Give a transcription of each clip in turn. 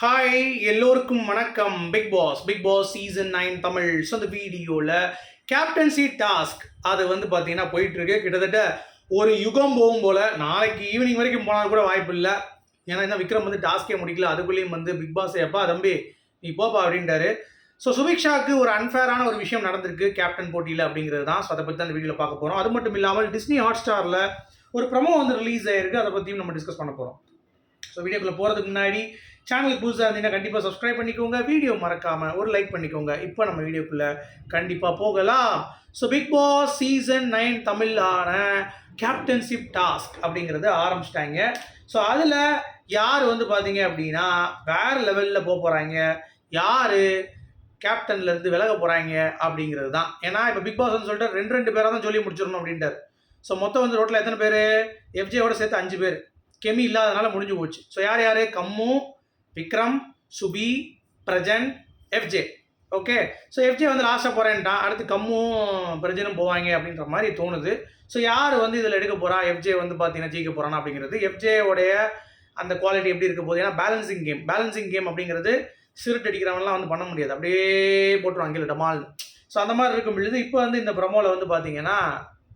Hi எல்லோருக்கும் வணக்கம். Bigg Boss Bigg Boss season nine Tamil. So அந்த வீடியோவில் கேப்டன்சி டாஸ்க் அது வந்து பார்த்தீங்கன்னா போயிட்டுருக்கு. கிட்டத்தட்ட ஒரு யுகம் போகும் போல் நாளைக்கு ஈவினிங் வரைக்கும் போனால் கூட வாய்ப்பு இல்லை. ஏன்னா என்ன விக்ரம் வந்து டாஸ்கே முடிக்கல. அதுக்குள்ளேயும் வந்து பிக் பாஸ் எப்பா தம்பி நீ போப்பா அப்படின்ட்டாரு. ஸோ சுபிக்ஷாவுக்கு ஒரு அன்ஃபேரான ஒரு விஷயம் நடந்திருக்கு கேப்டன் போட்டியில் அப்படிங்கிறது தான். ஸோ அதை பற்றி தான் இந்த வீடியோவில் பார்க்க போகிறோம் அது மட்டும் இல்லாமல் டிஸ்னி ஹாட் ஸ்டாரில் ஒரு ப்ரமோ வந்து ரிலீஸ் ஆயிருக்கு. அதை பற்றியும் நம்ம டிஸ்கஸ் பண்ண போகிறோம் ஸோ வீடியோக்குள்ளே போகிறதுக்கு முன்னாடி சேனல் புதுசாக இருந்தீங்கன்னா கண்டிப்பாக சப்ஸ்கிரைப் பண்ணிக்கோங்க. வீடியோ மறக்காமல் ஒரு லைக் பண்ணிக்கோங்க. இப்போ நம்ம வீடியோக்குள்ளே கண்டிப்பாக போகலாம். So Bigg Boss season nine தமிழான captainship task அப்படிங்கிறது ஆரம்பிச்சிட்டாங்க. ஸோ அதில் யார் வந்து பார்த்தீங்க அப்படின்னா வேறு லெவலில் போக போகிறாங்க யார் கேப்டன்லேருந்து விலக போகிறாங்க அப்படிங்கிறது தான். ஏன்னா இப்போ பிக் பாஸ் வந்து சொல்லிட்டு ரெண்டு ரெண்டு பேராக தான் சொல்லி முடிச்சிடணும் அப்படின்ட்டார். ஸோ மொத்தம் வந்து ரோட்டில் எத்தனை பேர்? எஃப்ஜேயோட சேர்த்து அஞ்சு பேர். கெமி இல்லாதனால முடிஞ்சு போச்சு. ஸோ யார் யார்? கம்மும் விக்ரம் சுபி Prajan FJ. Okay? So FJ வந்து லாஸ்ட்டாக போகிறேன்ட்டான் அடுத்து கம்மும் பிரஜனும் போவாங்க அப்படின்ற மாதிரி தோணுது. ஸோ யார் வந்து இதில் எடுக்க போகிறா எஃப்ஜே வந்து பார்த்தீங்கன்னா ஜெயிக்க போகிறானா அப்படிங்கிறது. எஃப்ஜேவுடைய அந்த குவாலிட்டி எப்படி இருக்க போகுது? ஏன்னா பேலன்சிங் கேம் பேலன்சிங் கேம் அப்படிங்கிறது சிறுட்டு அடிக்கிறவன்லாம் வந்து பண்ண முடியாது. அப்படியே போட்டுருவாங்க. இல்லை டமால். ஸோ அந்த மாதிரி இருக்கும் பொழுது இப்போ வந்து இந்த ப்ரமோவில் வந்து பார்த்தீங்கன்னா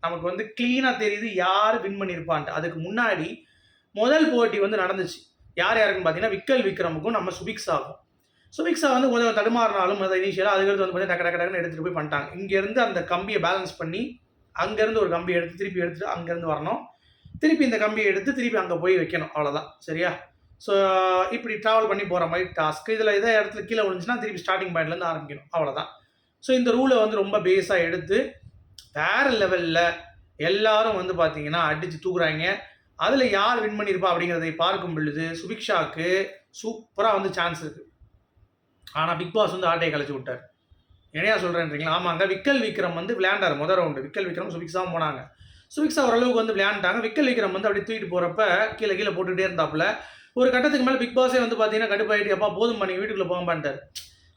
நமக்கு வந்து க்ளீனாக தெரியுது யார் வின் பண்ணியிருப்பான்ட்டு அதுக்கு முன்னாடி முதல் போட்டி வந்து நடந்துச்சு. யார் யாருக்குன்னு பார்த்தீங்கன்னா விக்கல் விக்ரமுக்கும் நம்ம சுபிக்ஸாகும் சுபிக்ஸா வந்து கொஞ்சம் தடுமாறினாலும் அதை இனிஷியலாக அதுக்கடுத்து வந்து பார்த்தீங்கன்னா டக்கு டக்கு டக்குன்னு எடுத்துகிட்டு போய் பண்ணிட்டாங்க. இங்கேருந்து அந்த கம்பியை பேலன்ஸ் பண்ணி அங்கேருந்து ஒரு கம்பியை எடுத்து திருப்பி எடுத்துகிட்டு அங்கேருந்து வரணும். திருப்பி இந்த கம்பியை எடுத்து திருப்பி அங்கே போய் வைக்கணும். அவ்வளோதான் சரியா? ஸோ இப்படி ட்ராவல் பண்ணி போகிற மாதிரி டாஸ்க் இதில் இதே இடத்துல கீழே விழுந்துச்சுன்னா திருப்பி ஸ்டார்டிங் பாயிண்ட்லேருந்து ஆரம்பிக்கணும். அவ்வளோதான் ஸோ இந்த ரூலை வந்து ரொம்ப பேஸாக எடுத்து வேறு லெவலில் எல்லாரும் வந்து பார்த்தீங்கன்னா அடித்து தூக்குறாங்க. அதில் யார் வின் பண்ணியிருப்பா அப்படிங்கிறதை பார்க்கும் பொழுது சுபிக்ஷாவுக்கு சூப்பராக வந்து சான்ஸ் இருக்குது ஆனால் பிக் பாஸ் வந்து ஆட்டையை கழிச்சு விட்டார். என்னையா சொல்கிறேன்றீங்களா ஆமாங்க. விக்கல் விக்ரம் வந்து விளையாண்டார் முதல் ரவுண்டு விக்கல் விக்ரம் சுபிக்ஸாவும் போனாங்க. சுபிக்ஸா ஓரளவுக்கு வந்து விளையாண்டாங்க. விக்கல் விக்ரம் வந்து அப்படி தூக்கிட்டு போகிறப்ப கீழே கீழே போட்டுகிட்டே இருந்தாப்புல. ஒரு கட்டத்துக்கு மேலே பிக் பாஸே வந்து பார்த்தீங்கன்னா கடுப்பாயிட்டு அப்பா போதும் பண்ணி வீட்டுக்குள்ளே போக மாட்டார்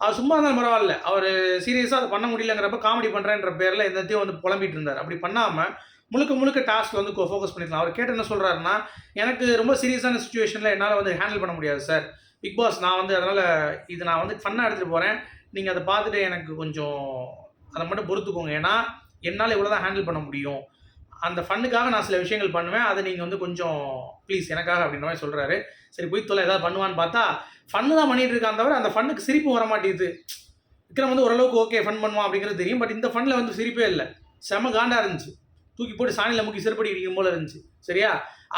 அவர் சும்மா இருந்தாலும் பரவாயில்ல. அவர் சீரியஸாக அதை பண்ண முடியலங்கிறப்ப காமெடி பண்ணுறேன்ற பேரில் எந்தத்தையும் வந்து புலம்பிட்டு இருந்தார். அப்படி பண்ணாமல் முழுக்க முழுக்க டாஸ்க் வந்து ஃபோக்கஸ் பண்ணிக்கலாம். அவர் கேட்டு என்ன சொல்கிறாருன்னா எனக்கு ரொம்ப சீரியஸான சுச்சுவேஷனில் என்னால் வந்து ஹேண்டில் பண்ண முடியாது சார் பிக் பாஸ் நான் வந்து அதனால் இது நான் வந்து ஃபன்னாக எடுத்துகிட்டு போகிறேன் நீங்கள் அதை பார்த்துட்டு எனக்கு கொஞ்சம் அதை மட்டும் பொறுத்துக்கோங்க. ஏன்னா என்னால் இவ்வளோ தான் ஹேண்டில் பண்ண முடியும். அந்த ஃபண்டுக்காக நான் சில விஷயங்கள் பண்ணுவேன். அதை நீங்கள் வந்து கொஞ்சம் ப்ளீஸ் எனக்காக அப்படின்ற மாதிரி சொல்கிறாரு சரி போய் தொலை ஏதாவது பண்ணுவான்னு பார்த்தா ஃபன்னு தான் பண்ணிகிட்டு இருக்கான் தவிர அந்த ஃபன்னுக்கு சிரிப்பு வர மாட்டேங்குது. விக்ரம் வந்து ஓரளவுக்கு ஓகே ஃபன் பண்ணுவான் அப்படிங்கிறது தெரியும். பட் இந்த ஃபண்டில் வந்து சிரிப்பே இல்லை. செம காண்டாக இருந்துச்சு. தூக்கி போட்டு சாணியில் முக்கி செருப்படி அடிக்கும் போல இருந்துச்சு. சரியா?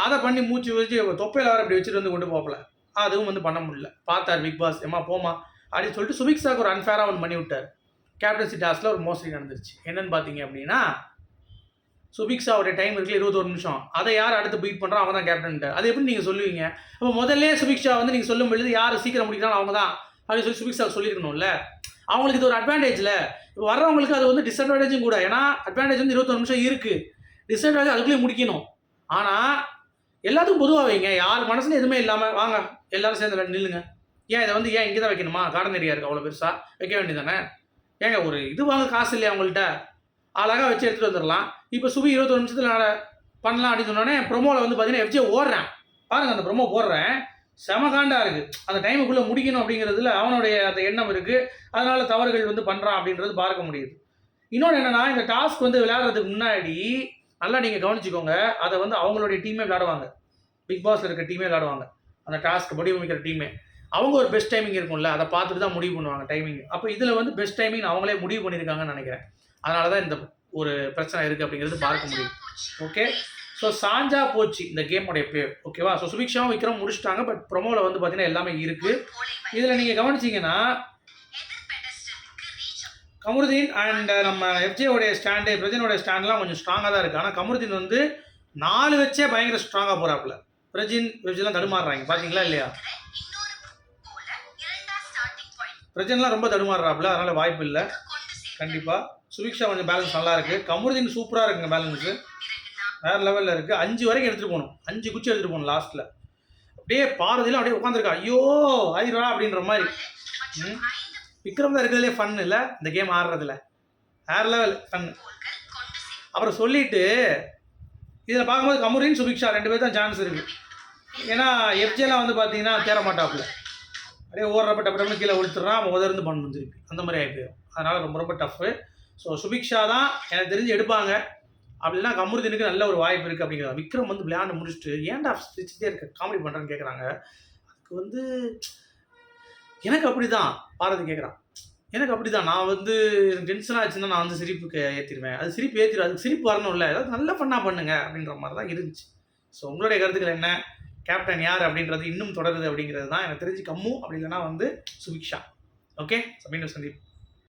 அதை பண்ணி மூச்சு வச்சு தொப்பையில் வர அப்படி வச்சுட்டு வந்து கொண்டு போகல அதுவும் வந்து பண்ண முடியல. பார்த்தார் பிக் பாஸ். ஏமா போமா அப்படின்னு சொல்லிட்டு சுபிக்ஸாக்கு ஒரு அன்ஃபேராக ஒன்று பண்ணி விட்டார். கேப்டன்சி டாஸில் ஒரு மோசடி நடந்துருச்சு. என்னன்னு பார்த்தீங்க அப்படின்னா சுபிக்ஸாவோட டைம் இருக்குல்ல இருபத்தொரு நிமிஷம். அதை யார் அடுத்து பீட் பண்ணுறோம் அவங்க தான் கேப்டன்ட்டு அது எப்படி நீங்கள் சொல்லுவீங்க? அப்போ முதல்ல சுபிக்ஷா வந்து நீங்கள் சொல்லும் பொழுது யார் சீக்கிரம் முடிக்கிறாங்க அவங்க தான் அப்படின்னு சொல்லி சுபிக்ஷா சொல்லியிருக்கணும்ல. அவங்களுக்கு இது ஒரு அட்வான்டேஜில் இப்போ வர்றவங்களுக்கு அது வந்து டிஸ்அட்வான்டேஜும் கூட. ஏன்னா அட்வான்டேஜ் வந்து இருபத்தொரு நிமிஷம் இருக்குது டிஸ்அட்வான்டேஜ் அதுக்குள்ளேயே முடிக்கணும். ஆனால் எல்லாத்துக்கும் பொதுவாக வைங்க. யார் மனசில் எதுவுமே இல்லாமல் வாங்க எல்லாரும் சேர்ந்து நில்லுங்க. ஏன் இதை வந்து ஏன் இங்கே தான் வைக்கணுமா? கார்டன் ஏரியா இருக்குது அவ்வளோ பெருசாக வைக்க வேண்டியதானே ஏங்க ஒரு இது வாங்க காசு இல்லையா அவங்கள்ட்ட அழகாக வச்சு எடுத்துகிட்டு வந்துடலாம். இப்போ சுபி இருபத்தொரு நிமிஷத்தில் நான் பண்ணலாம் அப்படின்னு சொன்னோடனே ப்ரொமோவில் வந்து பார்த்தீங்கன்னா எஃப்ஜே ஓடுறேன். பாருங்கள் அந்த ப்ரொமோ போடுறேன். செம காண்டாக இருக்குது அந்த டைமுக்குள்ளே முடிக்கணும் அப்படிங்கிறதுல அவனுடைய அந்த எண்ணம் இருக்குது அதனால தவறுகள் வந்து பண்ணுறான் அப்படின்றது பார்க்க முடியுது. இன்னொன்று என்னென்னா இந்த டாஸ்க் வந்து விளையாடுறதுக்கு முன்னாடி நல்லா நீங்கள் கவனிச்சுக்கோங்க. அதை வந்து அவங்களுடைய டீமே விளையாடுவாங்க. பிக் பாஸில் இருக்க டீமே விளையாடுவாங்க. அந்த டாஸ்க் வடிவமைக்கிற டீமே அவங்க ஒரு பெஸ்ட் டைமிங் இருக்கும்ல அதை பார்த்துட்டு தான் முடிவு பண்ணுவாங்க டைமிங் அப்போ இதில் வந்து பெஸ்ட் டைமிங் அவங்களே முடிவு பண்ணியிருக்காங்கன்னு நினைக்கிறேன். அதனால தான் இந்த ஒரு பிரச்சனை இருக்குது அப்படிங்கிறது பார்க்க முடியும் ஓகே ஸோ சாஞ்சா போச்சு இந்த கேமோடைய பேர் ஓகேவா ஸோ சுபிக்ஷாவும் விக்ரம் முடிச்சிட்டாங்க பட் ப்ரொமோவில் வந்து பார்த்தீங்கன்னா எல்லாமே இருக்குது இதில் நீங்கள் கவனிச்சிங்கன்னா கமருதீன் அண்ட் uh, நம்ம எஃப்ஜேவுடைய ஸ்டாண்டு பிரஜினுடைய ஸ்டாண்ட்லாம் கொஞ்சம் ஸ்ட்ராங்காக தான் இருக்குது ஆனால் கமருதீன் வந்து நாலு வச்சே பயங்கர ஸ்ட்ராங்காக போகிறாப்புல பிரஜின் வெப்ஜெலாம் தடுமாறுறாங்க. பார்த்தீங்களா இல்லையா? பிரஜன்லாம் ரொம்ப தடுமாறுறாப்புல அதனால் வாய்ப்பு இல்லை. கண்டிப்பாக சுபிக்ஷா கொஞ்சம் பேலன்ஸ் நல்லா இருக்குது கமருதீன் சூப்பராக இருக்குங்க பேலன்ஸு வேறு லெவலில் இருக்குது அஞ்சு வரைக்கும் எடுத்துகிட்டு போகணும். அஞ்சு குச்சி எடுத்துகிட்டு போகணும் லாஸ்ட்டில் அப்படியே பாரதியில் அப்படியே உட்காந்துருக்கா ஐயோ ஆயிரா அப்படின்ற மாதிரி. ம்? விக்ரம் தான் இருக்கிறதுலே ஃபன் இல்லை? இந்த கேம் ஆடுறதுல. வேறு லெவல் ஃபன் அப்புறம் சொல்லிட்டு இதில் பார்க்கும்போது கமுரின் சுபிக்ஷா ரெண்டு பேர் தான் சான்ஸ் இருக்குது ஏன்னா எஃப்ஜேலாம் வந்து பார்த்தீங்கன்னா தேர மாட்டாப்புல. அப்படியே ஓடுறப்ப டப்பு டப்புனு கீழே விழுத்துறான் அவன் உதர்ந்து பண்ணணும் திருப்பி அந்த மாதிரி ஆகி போயிடும் அதனால் ரொம்ப ரொம்ப டஃப்பு ஸோ சுபிக்ஷா தான் எனக்கு தெரிஞ்சு எடுப்பாங்க. அப்படின்னா கமருதீனுக்கு நல்ல ஒரு வாய்ப்பு இருக்குது அப்படிங்கிறாங்க. விக்ரம் வந்து விளையாண்டு முடிச்சுட்டு ஏன்டா சிரிச்சுட்டே இருக்க? காமெடி பண்ணுறேன்னு கேட்குறாங்க அதுக்கு வந்து எனக்கு அப்படி தான் பாரதி கேட்குறான் எனக்கு அப்படி தான் நான் வந்து எனக்கு டென்ஷனாக ஆச்சுன்னா நான் வந்து சிரிப்புக்கு ஏற்றிடுவேன் அது சிரிப்பு ஏற்றிடும் அதுக்கு சிரிப்பு வரணும்ல ஏதாவது நல்ல ஃபன்னாக பண்ணுங்க. அப்படின்ற மாதிரி தான் இருந்துச்சு. ஸோ உங்களுடைய கருத்துக்கள் என்ன? கேப்டன் யார் அப்படின்றது இன்னும் தொடருது அப்படிங்கிறது தான் எனக்கு தெரிஞ்சு கம்மு. அப்படி இல்லைன்னா வந்து சுபிக்ஷா. ஓகே சமீன சந்தீப்